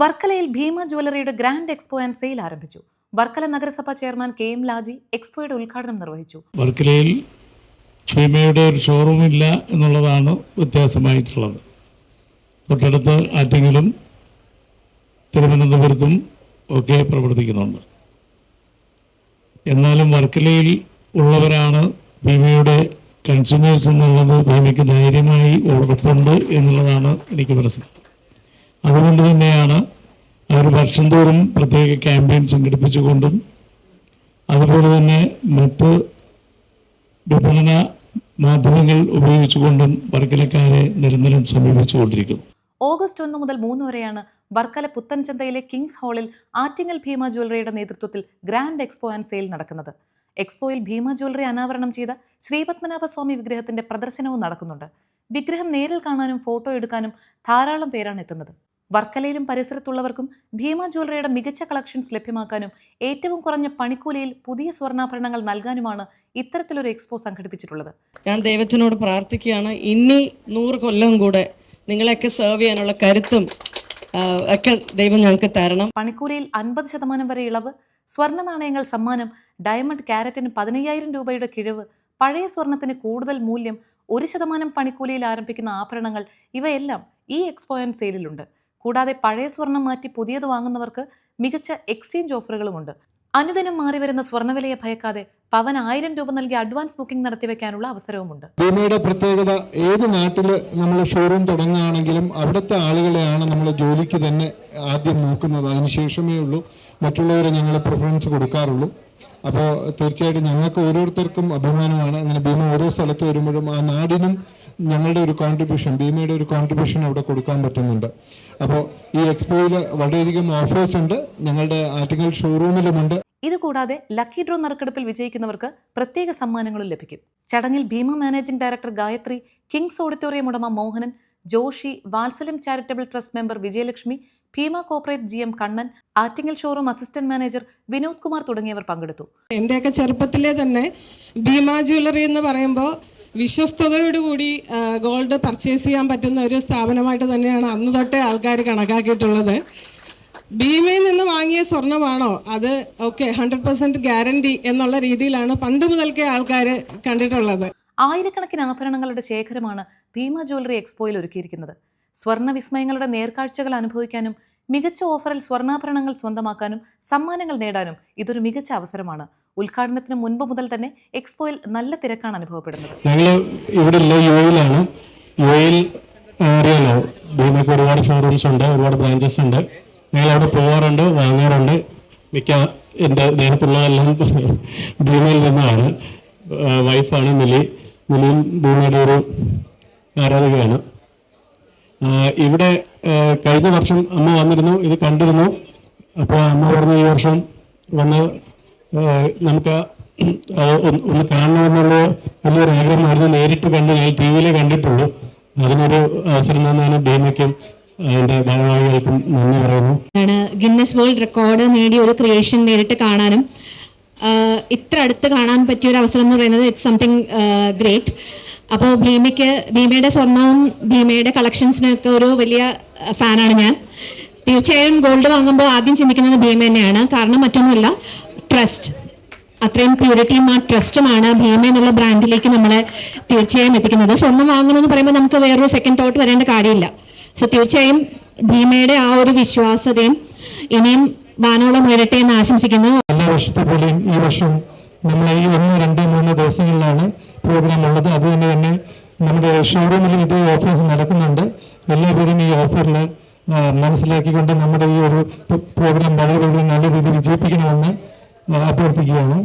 വർക്കലയിൽ ഭീമ ജ്വല്ലറിയുടെ grand expo and sale ആരംഭിച്ചു. വർക്കല നഗരസഭാ ചെയർമാൻ കെ എം ലാജി എക്സ്പോയുടെ ഉദ്ഘാടനം നിർവഹിച്ചു. വർക്കലയിൽ ഭീമയുടെ ഒരു ഷോറൂം ഇല്ല എന്നുള്ളതാണ് വ്യത്യാസമായിട്ടുള്ളത്. തൊട്ടടുത്ത് ആറ്റിങ്ങലും തിരുവനന്തപുരത്തും ഒക്കെ പ്രവർത്തിക്കുന്നുണ്ട്. എന്നാലും വർക്കലയിൽ ഉള്ളവരാണ് ഭീമയുടെ കൺസ്യൂമേഴ്സ് എന്നുള്ളത് ഭീമയ്ക്ക് ധൈര്യമായി ഉറപ്പുണ്ട് എന്നുള്ളതാണ് എനിക്ക് മനസ്സിലാക്കുന്നത് അതുകൊണ്ട് തന്നെയാണ് അവർ വർഷം തോറും പ്രത്യേക ക്യാമ്പയിൻ സംഘടിപ്പിച്ചുകൊണ്ടും അതുപോലെ തന്നെ മറ്റ് വിപണന മാധ്യമങ്ങൾ ഉപയോഗിച്ചുകൊണ്ടും വർക്കലക്കാരെ നിരന്തരം സമീപിച്ചുകൊണ്ടിരിക്കുന്നു. ഓഗസ്റ്റ് ഒന്ന് മുതൽ മൂന്ന് വരെയാണ് വർക്കല പുത്തൻചന്തയിലെ കിങ്സ് ഹാളിൽ ആറ്റിങ്ങൽ ഭീമ ജ്വല്ലറിയുടെ നേതൃത്വത്തിൽ ഗ്രാൻഡ് എക്സ്പോ ആൻഡ് സെയിൽ നടക്കുന്നത്. എക്സ്പോയിൽ ഭീമ ജ്വല്ലറി അനാവരണം ചെയ്ത ശ്രീപത്മനാഭസ്വാമി വിഗ്രഹത്തിന്റെ പ്രദർശനവും നടക്കുന്നുണ്ട്. വിഗ്രഹം നേരിൽ കാണാനും ഫോട്ടോ എടുക്കാനും ധാരാളം പേരാണ് എത്തുന്നത്. വർക്കലയിലും പരിസരത്തുള്ളവർക്കും ഭീമ ജ്വല്ലറിയുടെ മികച്ച കളക്ഷൻസ് ലഭ്യമാക്കാനും ഏറ്റവും കുറഞ്ഞ പണിക്കൂലിയിൽ പുതിയ സ്വർണാഭരണങ്ങൾ നൽകാനുമാണ് ഇത്തരത്തിലൊരു എക്സ്പോ സംഘടിപ്പിച്ചിട്ടുള്ളത്. ഞാൻ ദൈവത്തിനോട് പ്രാർത്ഥിക്കുകയാണ്. ഇനി നൂറ് കൊല്ലം കൂടെ നിങ്ങളെയൊക്കെ സെർവ് ചെയ്യാനുള്ള കരുത്തും ഒക്കെ ദൈവം ഞങ്ങൾക്ക് തരണം. പണിക്കൂലിയിൽ അൻപത് ശതമാനം വരെ ഇളവ് സ്വർണ നാണയങ്ങൾ സമ്മാനം ഡയമണ്ട് ക്യാരറ്റിന് പതിനയ്യായിരം രൂപയുടെ കിഴിവ് പഴയ സ്വർണത്തിന് കൂടുതൽ മൂല്യം ഒരു ശതമാനം പണിക്കൂലിയിൽ ആരംഭിക്കുന്ന ആഭരണങ്ങൾ ഇവയെല്ലാം ഈ എക്സ്പോ ആൻഡ് സെയിലിലുണ്ട്. കൂടാതെ പഴയ സ്വർണം മാറ്റി പുതിയത് വാങ്ങുന്നവർക്ക് മികച്ച എക്സ്ചേഞ്ച് ഓഫറുകളുമുണ്ട് അനുദിനം മാറി വരുന്ന സ്വർണവിലയെ ഭയക്കാതെ പവൻ ആയിരം രൂപ നൽകി അഡ്വാൻസ് ബുക്കിംഗ് നടത്തി വെക്കാനുള്ള അവസരവുമുണ്ട്. ഭൂമിയുടെ പ്രത്യേകത ഏത് നാട്ടിൽ നമ്മൾ ഷോറൂം തുടങ്ങുകയാണെങ്കിലും അവിടുത്തെ ആളുകളെയാണ് നമ്മൾ ജോലിക്ക് തന്നെ ആദ്യം നോക്കുന്നത്. അതിനുശേഷമേ ഉള്ളൂ. മറ്റുള്ളവരെ ഞങ്ങൾ പ്രിഫറൻസ് കൊടുക്കാറുള്ളൂ. അപ്പോൾ തീർച്ചയായിട്ടും ഞങ്ങൾക്ക് ഓരോരുത്തർക്കും അഭിമാനമാണ്. അങ്ങനെ ഭീമ ഓരോ സ്ഥലത്ത് വരുമ്പോഴും ആ നാടിനും ഞങ്ങളുടെ ഒരു കോൺട്രിബ്യൂഷൻ ഭീമയുടെ ഒരു കോൺട്രിബ്യൂഷൻ അവിടെ കൊടുക്കാൻ പറ്റുന്നുണ്ട്. അപ്പോൾ ഈ എക്സ്പോയിൽ വളരെയധികം ഓഫേഴ്സ് ഉണ്ട്. ഞങ്ങളുടെ ആറ്റിങ്ങൽ ഷോറൂമിലുമുണ്ട് ഇതുകൂടാതെ ലക്കി ഡ്രോ നറുക്കെടുപ്പിൽ വിജയിക്കുന്നവർക്ക് പ്രത്യേക സമ്മാനങ്ങളും ലഭിക്കും. ചടങ്ങിൽ Bhima managing director Gayatri kings auditorium ഉടമ Mohanan Joshi Vatsalyam charitable trust member Vijayalakshmi Bhima corporate G M Kannan Attingal showroom assistant manager Vinod Kumar തുടങ്ങിയവർ പങ്കെടുത്തു. എന്റെയൊക്കെ ചെറുപ്പത്തിലെ തന്നെ ഭീമ ജ്വല്ലറി എന്ന് പറയുമ്പോൾ വിശ്വസ്തയോടുകൂടി കൂടി ഗോൾഡ് പർച്ചേസ് ചെയ്യാൻ പറ്റുന്ന ഒരു സ്ഥാപനമായിട്ട് തന്നെയാണ് അന്ന് തൊട്ടേ ആൾക്കാർ കണക്കാക്കിയിട്ടുള്ളത്. ഭീമയിൽ നിന്ന് വാങ്ങിയ സ്വർണമാണോ? അത് ഓക്കെ ഹൺഡ്രഡ് പെർസെന്റ് ഗ്യാരണ്ടി എന്നുള്ള രീതിയിലാണ് പണ്ട് മുതൽക്കേ ആൾക്കാർ കണ്ടിട്ടുള്ളത്. ആയിരക്കണക്കിന് ആഭരണങ്ങളുടെ ശേഖരമാണ് ഭീമ ജ്വല്ലറി എക്സ്പോയിൽ ഒരുക്കിയിരിക്കുന്നത്. സ്വർണ വിസ്മയങ്ങളുടെ നേർക്കാഴ്ചകൾ അനുഭവിക്കാനും മികച്ച ഓഫറിൽ സ്വർണാഭരണങ്ങൾ സ്വന്തമാക്കാനും സമ്മാനങ്ങൾ നേടാനും ഇതൊരു മികച്ച അവസരമാണ്. ഉദ്ഘാടനത്തിന് മുൻപ് മുതൽ തന്നെ എക്സ്പോയിൽ നല്ല തിരക്കാണ് അനുഭവപ്പെടുന്നത്. ഞങ്ങൾ ഇവിടെ യു എയിലാണ് യു എയിൽ ഒരുപാട് ഷോറൂംസ് ഉണ്ട് ഒരുപാട് ബ്രാഞ്ചസ് ഉണ്ട്. ഞങ്ങൾ അവിടെ പോകാറുണ്ട് വാങ്ങാറുണ്ട്. മിക്ക എന്റെ നേരത്തുള്ളതെല്ലാം ഭീമയിൽ നിന്നാണ്. വൈഫാണ് മിലി. മിലിയും ഭീമയുടെ ഒരു ആരാധികയാണ്. ഇവിടെ കഴിഞ്ഞ വർഷം അമ്മ വന്നിരുന്നു ഇത് കണ്ടിരുന്നു. അപ്പോൾ അമ്മ പറഞ്ഞു ഈ വർഷം വന്ന് നമുക്ക് ഒന്ന് കാണണമെന്നുള്ള വലിയൊരു ആഗ്രഹമായിരുന്നു. നേരിട്ട് കണ്ട് ഞാൻ ടി വിയിലേ കണ്ടിട്ടുള്ളൂ. അതിനൊരു അവസരം തന്നെയാണ് ഭീമയ്ക്കും ആണ് ഗിന്നസ് വേൾഡ് റെക്കോർഡ് നേടിയ ഒരു ക്രിയേഷൻ നേരിട്ട് കാണാനും ഇത്ര അടുത്ത് കാണാൻ പറ്റിയ ഒരു അവസരം എന്ന് പറയുന്നത് ഇറ്റ്സ് സംതിങ് ഗ്രേറ്റ് അപ്പോൾ ഭീമയ്ക്ക് ഭീമയുടെ സ്വർണവും ഭീമയുടെ കളക്ഷൻസിനൊക്കെ ഒരു വലിയ ഫാനാണ് ഞാൻ. തീർച്ചയായും ഗോൾഡ് വാങ്ങുമ്പോൾ ആദ്യം ചിന്തിക്കുന്നത് ഭീമ തന്നെയാണ്. കാരണം മറ്റൊന്നുമില്ല ട്രസ്റ്റ് അത്രയും പ്യൂരിറ്റിയും ആ ട്രസ്റ്റുമാണ് ഭീമ എന്നുള്ള ബ്രാൻഡിലേക്ക് നമ്മളെ തീർച്ചയായും എത്തിക്കുന്നത്. സ്വർണം വാങ്ങണമെന്ന് പറയുമ്പോൾ നമുക്ക് വേറൊരു സെക്കൻഡ് തോട്ട് വരേണ്ട കാര്യമില്ല. സോ തീർച്ചയായും ഭീമയുടെ ആ ഒരു വിശ്വാസതയും ഇനിയും വാനോളം ഉയരട്ടെ എന്ന് ആശംസിക്കുന്നു. എല്ലാ വർഷത്തെ പോലെയും ഈ വർഷം നമ്മൾ ഈ ഒന്ന് രണ്ട് മൂന്ന് ദിവസങ്ങളിലാണ് പ്രോഗ്രാം ഉള്ളത് അതുതന്നെ തന്നെ നമ്മുടെ ഷോറൂമിലും ഇതേ ഓഫേഴ്സ് നടക്കുന്നുണ്ട്. എല്ലാവരും ഈ ഓഫറിൽ മനസ്സിലാക്കിക്കൊണ്ട് നമ്മുടെ ഈ ഒരു പ്രോഗ്രാം വളരെ നല്ല രീതിയിൽ വിജയിപ്പിക്കണമെന്ന് അഭ്യർത്ഥിക്കുകയാണ്.